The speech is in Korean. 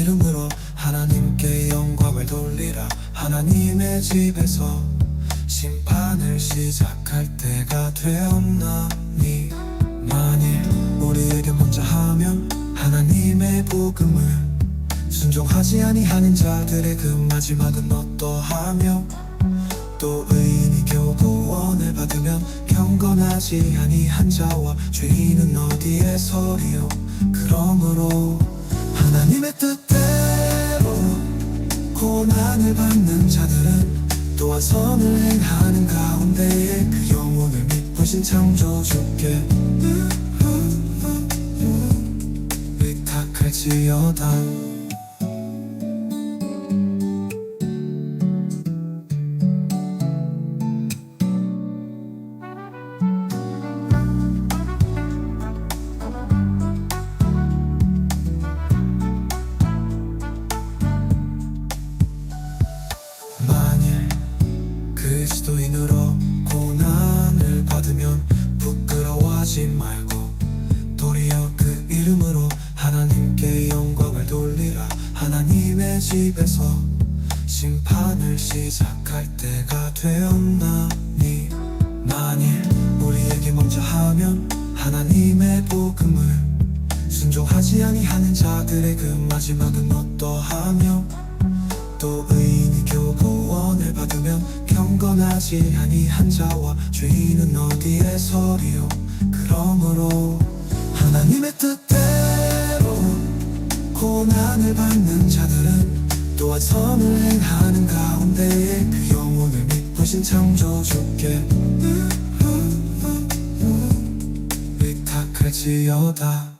이름으로 하나님께 영광을 돌리라. 하나님의 집에서 심판을 시작할 때가 되었나니. 만일 우리에게 먼저 하면 하나님의 복음을 순종하지 아니하는 자들의 그 마지막은 어떠하며 또 의인이 겨우 구원을 받으면 경건하지 아니한 자와 죄인은 어디에 서리요? 그러므로 하나님의 뜻대로 고난을 받는 자들은 또한 선을 행하는 가운데에 그 영혼을 믿으신 창조주께 의탁할지어다 그리스도인으로 고난을 받으면 부끄러워하지 말고 도리어 그 이름으로 하나님께 영광을 돌리라. 하나님의 집에서 심판을 시작할 때가 되었나니 만일 우리에게 먼저 하면 하나님의 복음을 순종하지 아니하는 자들의 그 마지막은 어떠하며 또 경건하지 아니한 자와 죄인은 어디에 서리요? 그러므로 하나님의 뜻대로 고난을 받는 자들은 또한 선을 행하는 가운데에 그 영혼을 믿으신 창조주께 의탁할지어다